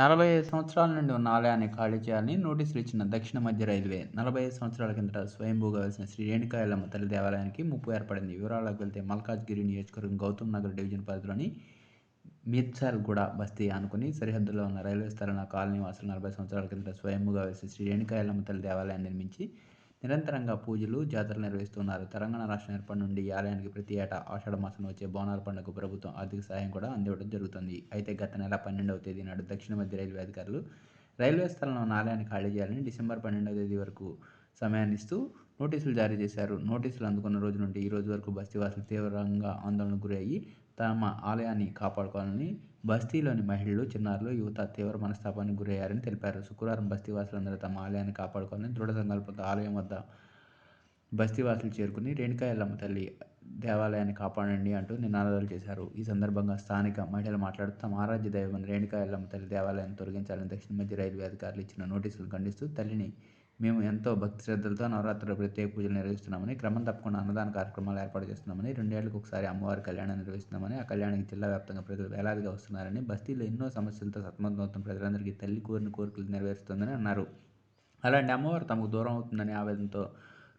నలభై ఐదు సంవత్సరాల నుండి ఉన్న ఆలయాన్ని ఖాళీ చేయాలని నోటీసులు ఇచ్చిన దక్షిణ మధ్య రైల్వే నలభై ఐదు సంవత్సరాల కిందట స్వయంభూగా వెలిసిన శ్రీ రేణుకాయలమ్మ తల్లి దేవాలయానికి ముప్పు ఏర్పడింది. వివరాలకు వెళ్తే మల్కాజ్గిరి నియోజకవర్గం గౌతమ్ నగర్ డివిజన్ పరిధిలోని కూడా బస్తీ అనుకుని సరిహద్దులో ఉన్న రైల్వే స్థలంలో కాలనీ వాసులు నలభై సంవత్సరాల కిందట స్వయంభూగా వెలిసిన శ్రీ రేణుకాయలమ్మ తల్లి దేవాలయాన్ని నిర్మించి నిరంతరంగా పూజలు జాతరలు నిర్వహిస్తున్నారు. తెలంగాణ రాష్ట్రం ఏర్పడి నుండి ఈ ఆలయానికి ప్రతి ఏటా ఆషాఢ మాసంలో వచ్చే బోనాల పండుగకు ప్రభుత్వం ఆర్థిక సహాయం కూడా అందివ్వడం జరుగుతుంది. అయితే గత నెల పన్నెండవ తేదీ నాడు దక్షిణ మధ్య రైల్వే అధికారులు రైల్వే స్థలంలో ఉన్న ఆలయాన్ని ఖాళీ చేయాలని డిసెంబర్ పన్నెండవ తేదీ వరకు సమయాన్ని ఇస్తూ నోటీసులు జారీ చేశారు. నోటీసులు అందుకున్న రోజు నుండి ఈ రోజు వరకు బస్తీవాసులు తీవ్రంగా ఆందోళనకు గురయ్యి తమ ఆలయాన్ని కాపాడుకోవాలని బస్తీలోని మహిళలు చిన్నారులు యువత తీవ్ర మనస్తాపానికి గురయ్యారని తెలిపారు. శుక్రవారం బస్తీవాసులందరూ తమ ఆలయాన్ని కాపాడుకోవాలని దృఢ సంకల్పంతో ఆలయం వద్ద బస్తీవాసులు చేరుకుని రేణుకా ఎల్లమ్మ తల్లి దేవాలయాన్ని కాపాడండి అంటూ నినాదాలు చేశారు. ఈ సందర్భంగా స్థానిక మహిళలు మాట్లాడుతూ తమ ఆరాధ్య దైవం రేణుకా ఎల్లమ్మ తల్లి దేవాలయాన్ని తొలగించాలని దక్షిణ మధ్య రైల్వే అధికారులు ఇచ్చిన నోటీసులు ఖండిస్తూ తల్లిని మేము ఎంతో భక్తి శ్రద్ధలతో నవరాత్రుల ప్రత్యేక పూజలు నిర్వహిస్తున్నామని క్రమం తప్పకుండా అన్నదాన కార్యక్రమాలు ఏర్పాటు చేస్తున్నామని రెండేళ్ళకు ఒకసారి అమ్మవారి కళ్యాణం నిర్వహిస్తున్నామని ఆ కళ్యాణానికి జిల్లా వ్యాప్తంగా ప్రజలు వేలాదిగా వస్తున్నారని బస్తీలో ఎన్నో సమస్యలతో సతమతమవుతున్న ప్రజలందరికీ తల్లి కోరిన కోరికలు నెరవేరుస్తుందని అన్నారు. అలాంటి అమ్మవారు తమకు దూరం అవుతుందని ఆవేదనతో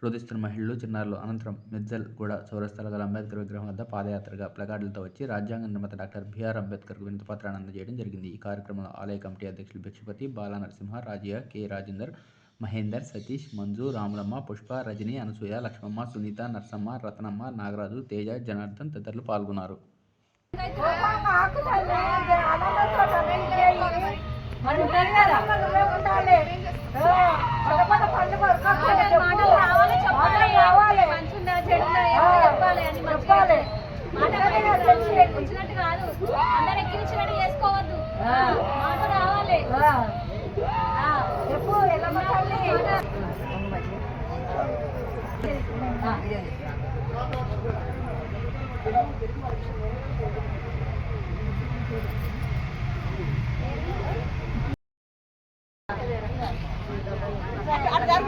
రోధిస్తున్న మహిళలు చిన్నారులు అనంతరం మిర్జల్ కూడా చౌరస్తాల గల అంబేద్కర్ విగ్రహం వద్ద పాదయాత్రగా ప్లకార్డులతో వచ్చి రాజ్యాంగ నిర్మాత డాక్టర్ బిఆర్ అంబేద్కర్కు వినతిపత్రాన్ని అందజేయడం జరిగింది. ఈ కార్యక్రమంలో ఆలయ కమిటీ అధ్యక్షులు భిక్షపతి బాలా నరసింహ రాజియా కె రాజేందర్ మహేందర్ సతీష్ మంజు రాములమ్మ పుష్ప రజని అనసూయ లక్ష్మమ్మ సునీత నర్సమ్మ రతనమ్మ నాగరాజు తేజ జనార్దన్ తదితరులు పాల్గొన్నారు. మాటలు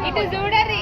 ఇటు చూడరి.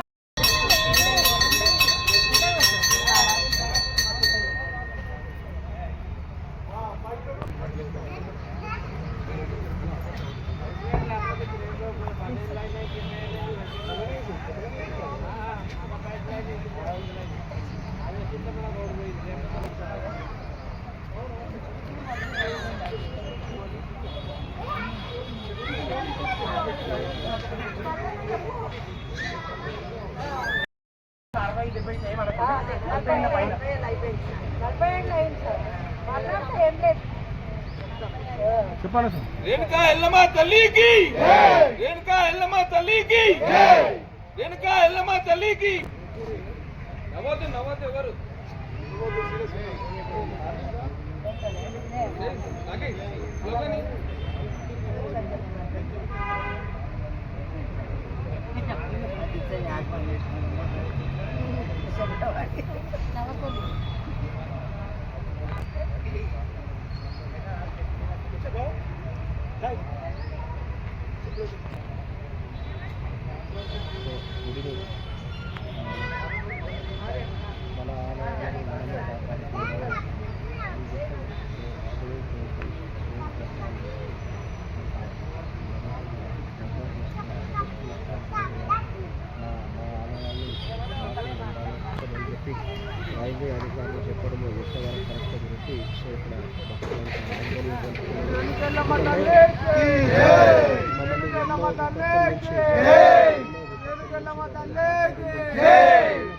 నలభై ఏళ్ళు అయింది సార్ మాట్లాడితే ఏం లేదు రేణుకా ఎల్లమ్మ తల్లికి రేణుకా ఎల్లమ్మ తల్లికి రేణుకా ఎల్లమ్మ తల్లికి నవ్వద్దు నవ్వద్దు ఎవరు ఆగి, లోపలికి. sobre ela aqui.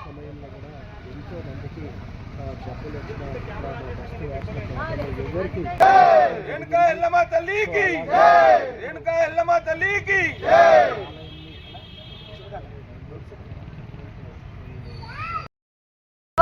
సమయంలో కూడా ఎంతో మందికి జబ్బులు వచ్చిన వస్తు ఎవరికి రేణుకా ఎల్లమ్మ తల్లికి రేణుకా ఎల్లమ్మ తల్లికి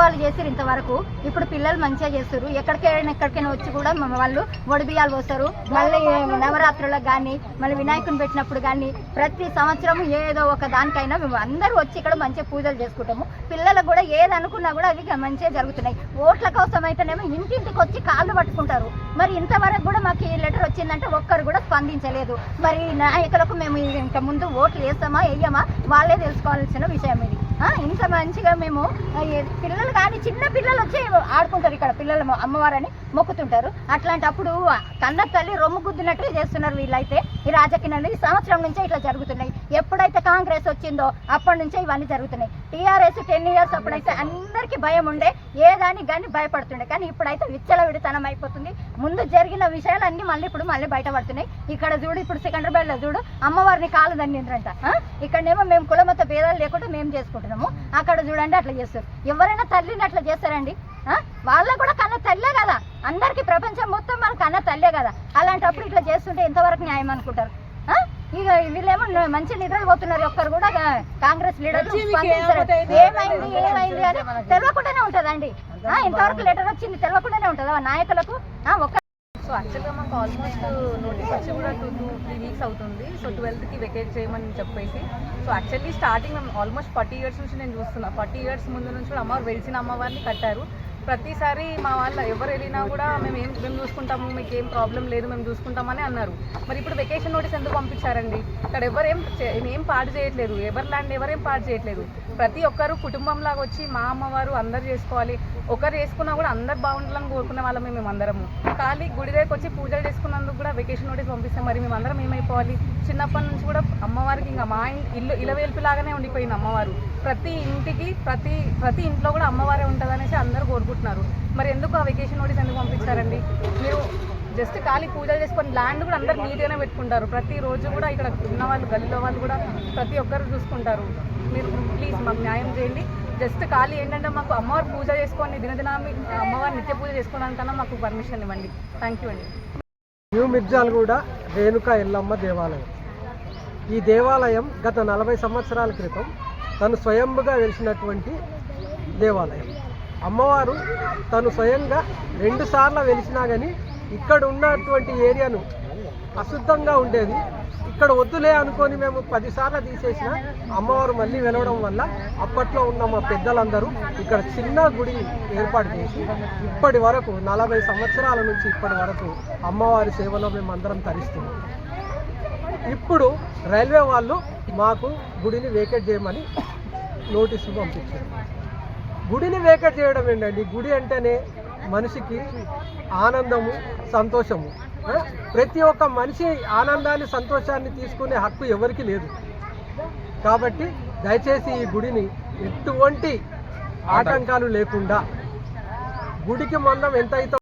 వాళ్ళు చేసారు ఇంతవరకు. ఇప్పుడు పిల్లలు మంచిగా చేస్తారు ఎక్కడికైనా ఎక్కడికైనా వచ్చి కూడా మన వాళ్ళు ఒడిబియాలు పోస్తారు. మళ్ళీ నవరాత్రులకు కానీ మళ్ళీ వినాయకుని పెట్టినప్పుడు కానీ ప్రతి సంవత్సరం ఏదో ఒక దానికైనా మేము అందరూ వచ్చి ఇక్కడ మంచిగా పూజలు చేసుకుంటాము. పిల్లలకు కూడా ఏది అనుకున్నా కూడా అవి మంచిగా జరుగుతున్నాయి. ఓట్ల కోసం అయితేనేమో ఇంటింటికి వచ్చి కాళ్ళు పట్టుకుంటారు. మరి ఇంతవరకు కూడా మాకు ఈ లెటర్ వచ్చిందంటే ఒక్కరు కూడా స్పందించలేదు. మరి నాయకులకు మేము ఇంకా ముందు ఓట్లు వేస్తామా వేయమా వాళ్ళే తెలుసుకోవాల్సిన విషయం ఇది. ఇంత మంచిగా మేము పిల్లలు కానీ చిన్న పిల్లలు వచ్చి ఆడుకుంటారు ఇక్కడ పిల్లలు అమ్మవారని మొక్కుతుంటారు. అట్లాంటప్పుడు కన్న తల్లి రొమ్ము గుద్దినట్టు చేస్తున్నారు వీళ్ళైతే. ఈ రాజకీయాలు ఈ సంవత్సరం నుంచే ఇట్లా జరుగుతున్నాయి. ఎప్పుడైతే కాంగ్రెస్ వచ్చిందో అప్పటి నుంచే ఇవన్నీ జరుగుతున్నాయి. టీఆర్ఎస్ టెన్ ఇయర్స్ అప్పుడైతే అందరికీ భయం ఉండే ఏదానికి కానీ భయపడుతుండే. కానీ ఇప్పుడైతే విచ్చలవిడితనం అయిపోతుంది. ముందు జరిగిన విషయాలన్నీ మళ్ళీ ఇప్పుడు మళ్ళీ బయటపడుతున్నాయి. ఇక్కడ చూడు ఇప్పుడు సికింద్రాబాద్లో చూడు అమ్మవారిని కాలు దండిండ్రంట. ఇక్కడనేమో మేము కులమత భేదాలు లేకుండా మేము చేసుకుంటున్నాము అక్కడ చూడండి అట్లా చేస్తారు. ఎవరైనా తల్లిని అట్లా చేస్తారండి? ఆ? వాళ్ళకు కూడా కన్న తల్లే కదా. అందరికి ప్రపంచం మొత్తం మన కన్న తల్లే కదా. అలాంటప్పుడు ఇట్లా చేస్తుంటే ఎంతవరకు న్యాయం అనుకుంటారు? ఇక వీళ్ళేమో మంచి నిద్రలు పోతున్నారు ఒక్కరు కూడా కాంగ్రెస్ లీడర్ ఏమైంది ఏమైంది అని తెలియకుండానే ఉంటుందండి. ఇంతవరకు లెటర్ వచ్చింది తెలియకుండానే ఉంటుంది? నాయకులకు ఒక్క సో యాక్చువల్గా మాకు ఆల్మోస్ట్ నోటీస్ వచ్చి కూడా టూ టూ త్రీ వీక్స్ అవుతుంది. సో ట్వెల్త్కి వెకేట్ చేయమని చెప్పేసి. సో యాక్చువల్లీ స్టార్టింగ్ మేము ఆల్మోస్ట్ ఫార్టీ ఇయర్స్ నుంచి నేను చూస్తున్నా. ఫార్టీ ఇయర్స్ ముందు నుంచి కూడా అమ్మవారు వెలిసిన అమ్మవారిని కట్టారు. ప్రతిసారి మా వాళ్ళు ఎవరు వెళ్ళినా కూడా మేము ఏం మేము చూసుకుంటాము మీకు ఏం ప్రాబ్లం లేదు మేము చూసుకుంటామని అన్నారు. మరి ఇప్పుడు వెకేషన్ నోటీస్ ఎందుకు పంపించారండి? ఇక్కడ ఎవరేం చే- ఏం పాడు చేయట్లేదు. ఎవరి ల్యాండ్ ఎవరేం పాడు చేయట్లేదు? ప్రతి ఒక్కరు కుటుంబంలాగా వచ్చి మా అమ్మవారు అందరు చేసుకోవాలి. ఒకరు చేసుకున్నా కూడా అందరు బాగుండాలని కోరుకునే వాళ్ళం మేము అందరము. ఖాళీ గుడి దగ్గరకు వచ్చి పూజలు చేసుకున్నందుకు కూడా వెకేషన్ నోటీస్ పంపిస్తాం. మరి మేము అందరం ఏమైపోవాలి? చిన్నప్పటి నుంచి కూడా అమ్మవారికి ఇంకా మా ఇల్లు ఇల్లు ఇలవేల్పులాగానే ఉండిపోయింది అమ్మవారు. ప్రతి ఇంటికి ప్రతి ప్రతి ఇంట్లో కూడా అమ్మవారే ఉంటుందనేసి అందరూ కోరుకుంటున్నారు. మరి ఎందుకు ఆ వెకేషన్ నోటీస్ ఎందుకు పంపించారండి? మీరు జస్ట్ ఖాళీ పూజలు చేసుకొని ల్యాండ్ కూడా అందరు నీట్గానే పెట్టుకుంటారు. ప్రతి రోజు కూడా ఇక్కడ ఉన్న వాళ్ళు గల్లీలో వాళ్ళు కూడా ప్రతి ఒక్కరు చూసుకుంటారు. మీరు ప్లీజ్ మాకు న్యాయం చేయండి. జస్ట్ ఖాళీ ఏంటంటే మాకు అమ్మవారు పూజ చేసుకొని దినదినామి అమ్మవారి నిత్య పూజ చేసుకోవడానికన్నా మాకు పర్మిషన్ ఇవ్వండి. థ్యాంక్ యూ అండి. న్యూ మిర్జాల్గూడ రేణుక ఎల్లమ్మ దేవాలయం. ఈ దేవాలయం గత నలభై సంవత్సరాల క్రితం తను స్వయంగా వెలిసినటువంటి దేవాలయం. అమ్మవారు తను స్వయంగా రెండు సార్లు వెలిసినా కానీ ఇక్కడ ఉన్నటువంటి ఏరియాను అశుద్ధంగా ఉండేది ఇక్కడ వద్దులే అనుకొని మేము పదిసార్లు తీసేసిన అమ్మవారు మళ్ళీ వెలవడం వల్ల అప్పట్లో ఉన్న మా పెద్దలందరూ ఇక్కడ చిన్న గుడి ఏర్పాటు చేసి ఇప్పటి వరకు నలభై సంవత్సరాల నుంచి ఇప్పటి వరకు అమ్మవారి సేవలో మేము అందరం తరిస్తున్నాం. ఇప్పుడు రైల్వే వాళ్ళు మాకు గుడిని వేకెట్ చేయమని నోటీసులు పంపించారు. గుడిని వేకెట్ చేయడం ఏంటండి? గుడి అంటేనే మనిషికి ఆనందము సంతోషము. ప్రతి ఒక్క మనిషి ఆనందాన్ని సంతోషాన్ని తీసుకునే హక్కు ఎవరికి లేదు. కాబట్టి దయచేసి ఈ గుడిని ఎటువంటి ఆటంకాలు లేకుండా గుడికి మందం ఎంత అయితే